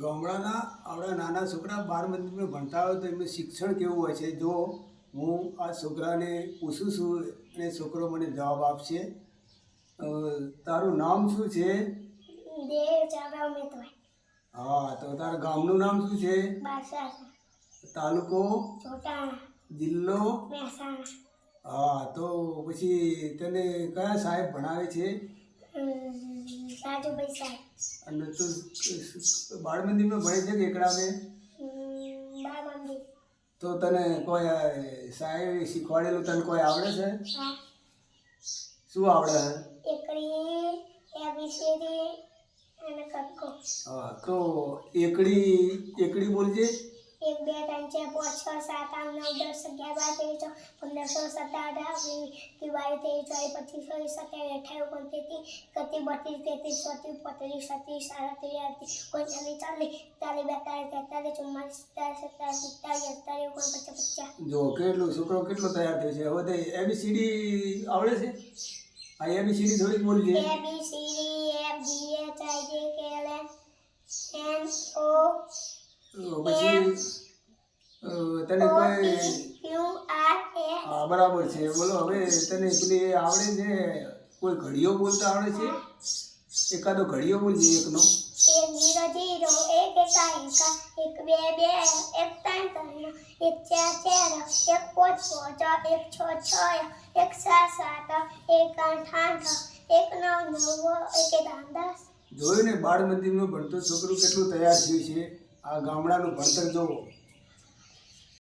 ગામડાના આપણા નાના છોકરા બાર મંદિરમાં ભણતા હોય તો એમનું શિક્ષણ કેવું હોય છે? જો હું આ છોકરાને પૂછું છું અને છોકરો મને જવાબ આપશે. તારું નામ શું છે? હા તો તારા ગામનું નામ શું છે? તાલુકો? જિલ્લો? હા તો પછી તને કયા સાહેબ ભણાવે છે? રાજુભાઈ સાહેબ. અને તો બાળ મંદિરમાં ભણે છે કે એકડા મેં તો તને કોઈ સાહેબ શીખવાડેલું તને કોઈ આવડે છે? શું આવડે એકડી એબીસીડી અને કક્કો હા તો એકડી એકડી બોલજે. એક બે ત્રણ ચાર પાંચ છ સાત આઠ નવ દસ અગિયાર બાર તેર ચૌદ પંદર સોળ સત્તર અઢાર ઓગણીસ દિવાળી તેર ચોવીસ પચીસ છવ્વીસ સત્યાવીસ અઠાવીસ ઓગણત્રીસ એકત્રીસ બત્રીસ તેત્રીસ ચોત્રીસ પાંત્રીસ છત્રીસ સાડત્રીસ અડત્રીસ ઓગણચાલીસ ચાલીસ ચાલીસ બેતાલીસ તેતાલીસ ચુમ્માલીસ સત્તાવીસ સત્તાવીસ સિત્તાવીસ અડતાલીસ ઓગણપચાસ પચાસ. જો કેટલું છોકરો કેટલો તૈયાર થયો છે? હવે એબીસીડી આવડે છે? આ એબીસીડી થોડીક બોલજે. A B C D F G H I J K L I N અ, તને કોઈ હા બરાબર છે. બોલો હવે તને પેલી આવડે છે? કોઈ ઘડીઓ બોલતા આવડે છે? એકાદો ઘડીઓ બોલજે એકનો. એક જીરો જીરો એક એકા એકા એક બે બે એક ત્રણ ત્રણ એક ચાર ચાર એક પાંચ પાંચ એક છ છ એક સાત સાત એક આઠ આઠ એક નવ નવ એક દસ દસ. જોયું ને બાળ મંદિરમાં ભણતો છોકરું કેટલું તૈયાર થયું છે? આ ગામડાનું ભણતર જોવો.